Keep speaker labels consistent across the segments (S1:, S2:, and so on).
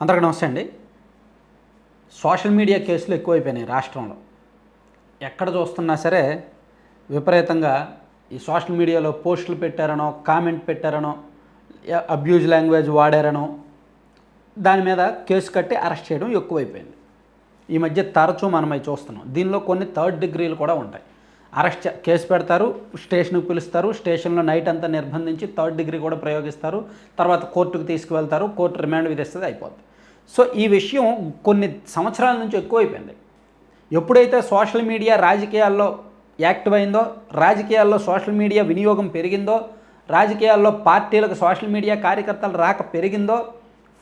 S1: అందరికీ నమస్తే అండి. సోషల్ మీడియా కేసులు ఎక్కువైపోయినాయి రాష్ట్రంలో. ఎక్కడ చూస్తున్నా సరే విపరీతంగా ఈ సోషల్ మీడియాలో పోస్టులు పెట్టారనో కామెంట్ పెట్టారనో అబ్యూజ్ లాంగ్వేజ్ వాడారనో దాని మీద కేసు కట్టి అరెస్ట్ చేయడం ఎక్కువైపోయింది. ఈ మధ్య తరచూ మనమై చూస్తున్నాం. దీనిలో కొన్ని థర్డ్ డిగ్రీలు కూడా ఉంటాయి. అరెస్ట్ కేసు పెడతారు స్టేషన్కి పిలుస్తారు స్టేషన్లో నైట్ అంతా నిర్బంధించి థర్డ్ డిగ్రీ కూడా ప్రయోగిస్తారు తర్వాత కోర్టుకు తీసుకువెళ్తారు కోర్టు రిమాండ్ విధిస్తుంది అయిపోద్ది. సో ఈ విషయం కొన్ని సంవత్సరాల నుంచి ఎక్కువైపోయింది. ఎప్పుడైతే సోషల్ మీడియా రాజకీయాల్లో యాక్టివ్ అయిందో రాజకీయాల్లో సోషల్ మీడియా వినియోగం పెరిగిందో రాజకీయాల్లో పార్టీలకు సోషల్ మీడియా కార్యకర్తలు రాక పెరిగిందో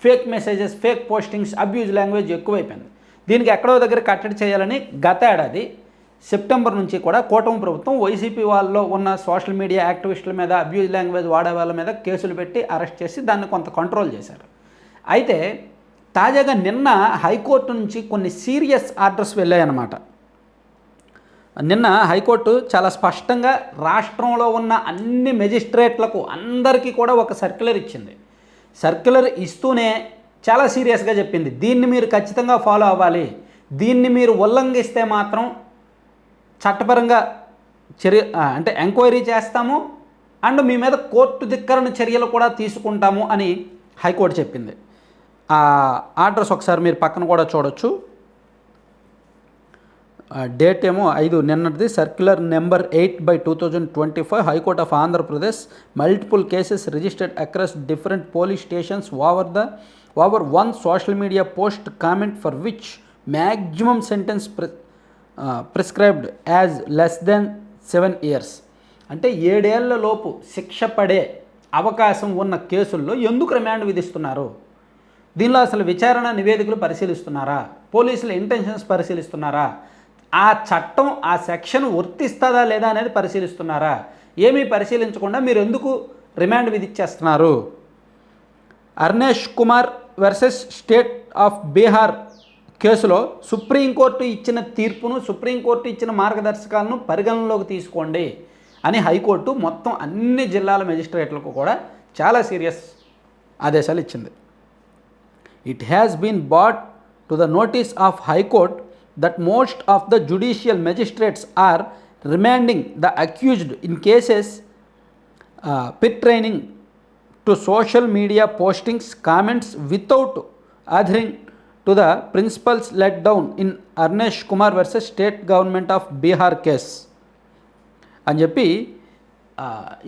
S1: fake messages fake postings abuse language ఎక్కువైపోయింది. దీనికి ఎక్కడో దగ్గర కట్టడి చేయాలని గత ఏడాది సెప్టెంబర్ నుంచి కూడా కూటమి ప్రభుత్వం వైసీపీ వాళ్ళలో ఉన్న సోషల్ మీడియా యాక్టివిస్టుల మీద అబ్యూజ్ లాంగ్వేజ్ వాడే వాళ్ళ మీద కేసులు పెట్టి అరెస్ట్ చేసి దాన్ని కొంత కంట్రోల్ చేశారు. అయితే తాజాగా నిన్న హైకోర్టు నుంచి కొన్ని సీరియస్ ఆర్డర్స్ వెళ్ళాయన్నమాట. నిన్న హైకోర్టు చాలా స్పష్టంగా రాష్ట్రంలో ఉన్న అన్ని మెజిస్ట్రేట్లకు అందరికీ కూడా ఒక సర్క్యులర్ ఇచ్చింది. సర్క్యులర్ ఇస్తూనే చాలా సీరియస్గా చెప్పింది. దీన్ని మీరు ఖచ్చితంగా ఫాలో అవ్వాలి. దీన్ని మీరు ఉల్లంఘిస్తే మాత్రం చట్టపరంగా చర్య అంటే ఎంక్వైరీ చేస్తాము అండ్ మీ మీద కోర్టు ధిక్కరణ చర్యలు కూడా తీసుకుంటాము అని హైకోర్టు చెప్పింది. ఆ ఆర్డర్స్ ఒకసారి మీరు పక్కన కూడా చూడొచ్చు. డేట్ ఏమో ఐదు నిన్నటిది circular number eight by two thousand twenty five high court of Andhra Pradesh multiple cases registered across different police stations over the over one social media post comment for which maximum sentence prescribed as less than seven years అంటే ఏడేళ్ళ లోపు శిక్ష పడే అవకాశం ఉన్న కేసుల్లో ఎందుకు remand విధిస్తున్నారు? దీనిలో అసలు విచారణ నివేదికలు పరిశీలిస్తున్నారా? పోలీసుల ఇంటెన్షన్స్ పరిశీలిస్తున్నారా? ఆ చట్టం ఆ సెక్షన్ వర్తిస్తుందా లేదా అనేది పరిశీలిస్తున్నారా? ఏమీ పరిశీలించకుండా మీరు ఎందుకు remand విధిచ్చేస్తున్నారు? Arnesh Kumar versus state of Bihar కేసులో సుప్రీంకోర్టు ఇచ్చిన తీర్పును సుప్రీంకోర్టు ఇచ్చిన మార్గదర్శకాలను పరిగణనలోకి తీసుకోండి అని హైకోర్టు మొత్తం అన్ని జిల్లాల మెజిస్ట్రేట్లకు కూడా చాలా సీరియస్ ఆదేశాలు ఇచ్చింది. It has been brought to the notice of high court that most of the judicial magistrates are remanding the accused in cases pertaining to social media postings comments without adhering to the principles laid down in Arnesh Kumar versus state government of Bihar case అని చెప్పి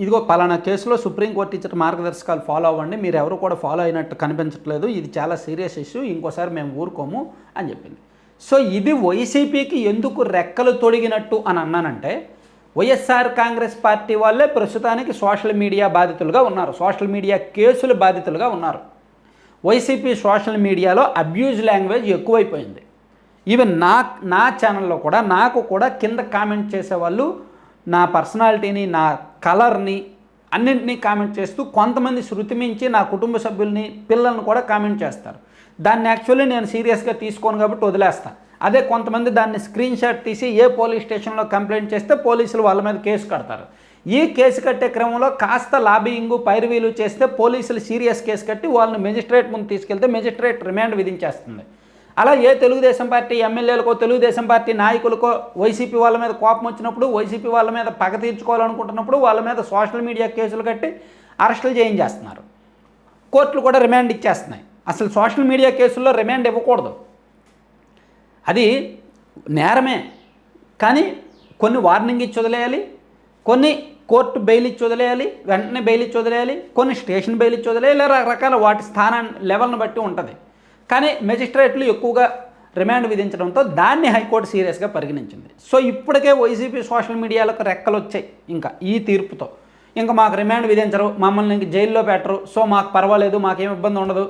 S1: ఇదిగో పలానా కేసులో supreme court ఇచ్చిన మార్గదర్శకాలు follow అవ్వండి. మీరు ఎవరు కూడా ఫాలో అయినట్టు కనిపించట్లేదు. ఇది చాలా సీరియస్ ఇష్యూ ఇంకోసారి మేము ఊరుకోము అని చెప్పింది. సో ఇది వైసీపీకి ఎందుకు రెక్కలు తొడిగినట్టు అని అన్నానంటే వైఎస్ఆర్ కాంగ్రెస్ పార్టీ వాళ్ళే ప్రస్తుతానికి సోషల్ మీడియా బాధితులుగా ఉన్నారు. సోషల్ మీడియా కేసులు బాధితులుగా ఉన్నారు. వైసీపీ సోషల్ మీడియాలో అబ్యూజ్ లాంగ్వేజ్ ఎక్కువైపోయింది. ఈవెన్ నా నా ఛానల్లో కూడా నాకు కూడా కింద కామెంట్ చేసేవాళ్ళు నా పర్సనాలిటీని నా కలర్ని అన్నింటినీ కామెంట్ చేస్తూ కొంతమంది శృతి మించి నా కుటుంబ సభ్యుల్ని పిల్లల్ని కూడా కామెంట్ చేస్తారు. దాన్ని యాక్చువల్లీ నేను సీరియస్గా తీసుకోను కాబట్టి వదిలేస్తాను అదే కొంతమంది దాన్ని స్క్రీన్ షాట్ తీసి ఏ పోలీస్ స్టేషన్లో కంప్లైంట్ చేస్తే పోలీసులు వాళ్ళ మీద కేసు కడతారు. ఈ కేసు కట్టే క్రమంలో కాస్త లాబియింగ్ పైర్వీలు చేస్తే పోలీసులు సీరియస్ కేసు కట్టి వాళ్ళని మెజిస్ట్రేట్ ముందు తీసుకెళ్తే మెజిస్ట్రేట్ రిమాండ్ విధించేస్తుంది. అలా ఏ తెలుగుదేశం పార్టీ ఎమ్మెల్యేలకో తెలుగుదేశం పార్టీ నాయకులకో వైసీపీ వాళ్ళ మీద కోపం వచ్చినప్పుడు వైసీపీ వాళ్ళ మీద పగ తీర్చుకోవాలనుకుంటున్నప్పుడు వాళ్ళ మీద సోషల్ మీడియా కేసులు కట్టి అరెస్టులు చేయించేస్తున్నారు. కోర్టులు కూడా రిమాండ్ ఇచ్చేస్తున్నాయి. అసలు సోషల్ మీడియా కేసుల్లో రిమాండ్ ఇవ్వకూడదు. అది నేరమే. కానీ కొన్ని వార్నింగ్ ఇచ్చి వదిలేయాలి. కొన్ని కోర్టు బెయిల్ ఇచ్చి వదిలేయాలి వెంటనే బెయిల్ ఇచ్చి వదిలేయాలి కొన్ని స్టేషన్ బెయిల్ ఇచ్చి వదిలేయాలి రకరకాల వాటి స్థానాన్ని లెవెల్ని బట్టి ఉంటుంది. కానీ మెజిస్ట్రేట్లు ఎక్కువగా రిమాండ్ విధించడంతో దాన్ని హైకోర్టు సీరియస్గా పరిగణించింది. సో ఇప్పటికే వైసీపీ సోషల్ మీడియాలకు రెక్కలు వచ్చాయి ఇంకా ఈ తీర్పుతో. ఇంకా మాకు రిమాండ్ విధించరు మమ్మల్ని ఇంక జైల్లో పెట్టరు సో మాకు పర్వాలేదు మాకేం ఇబ్బంది ఉండదు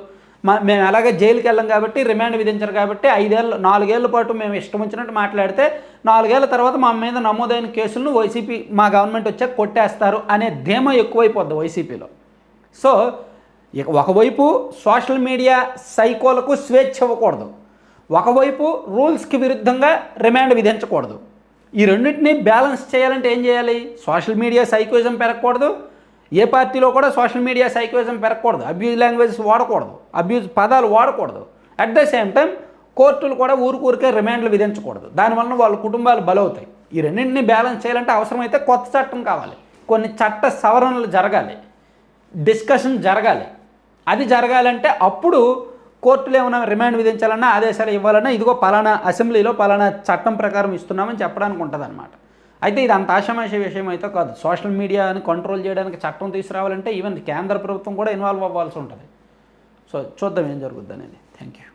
S1: మేము అలాగే జైలుకి వెళ్ళాం కాబట్టి రిమాండ్ విధించరు కాబట్టి ఐదేళ్ళు నాలుగేళ్ళ పాటు మేము ఇష్టం వచ్చినట్టు మాట్లాడితే నాలుగేళ్ళ తర్వాత మా మీద నమోదైన కేసులను వైసీపీ మా గవర్నమెంట్ వచ్చాక కొట్టేస్తారు అనే ధీమా ఎక్కువైపోద్ది వైసీపీలో. సో ఇక ఒకవైపు సోషల్ మీడియా సైకోలకు స్వేచ్ఛ ఇవ్వకూడదు. ఒకవైపు రూల్స్కి విరుద్ధంగా రిమాండ్ విధించకూడదు. ఈ రెండింటిని బ్యాలెన్స్ చేయాలంటే ఏం చేయాలి? Social media సైకోజం పెరగకూడదు. ఏ పార్టీలో కూడా సోషల్ మీడియా సైకోయిజం పెరగకూడదు అబ్యూజ్ లాంగ్వేజెస్ వాడకూడదు అబ్యూజ్ పదాలు వాడకూడదు. అట్ ద సేమ్ టైం కోర్టులు కూడా ఊరికూరికే రిమాండ్లు విధించకూడదు. దానివల్ల వాళ్ళ కుటుంబాలు బలవుతాయి. ఈ రెండింటిని బ్యాలెన్స్ చేయాలంటే అవసరమైతే కొత్త చట్టం కావాలి. కొన్ని చట్ట సవరణలు జరగాలి. డిస్కషన్ జరగాలి. అది జరగాలంటే అప్పుడు కోర్టులు ఏమైనా రిమాండ్ విధించాలన్నా ఆదేశాలు ఇవ్వాలన్నా ఇదిగో పలానా అసెంబ్లీలో పలానా చట్టం ప్రకారం ఇస్తున్నామని చెప్పడానికి ఉంటుంది అయితే ఇది అంత ఆషామాషి విషయం అయితే కాదు. సోషల్ మీడియాని కంట్రోల్ చేయడానికి చట్టం తీసుకురావాలంటే ఈవెన్ కేంద్ర ప్రభుత్వం కూడా ఇన్వాల్వ్ అవ్వాల్సి ఉంటుంది. సో చూద్దాం ఏం జరుగుద్ది అనేది. Thank you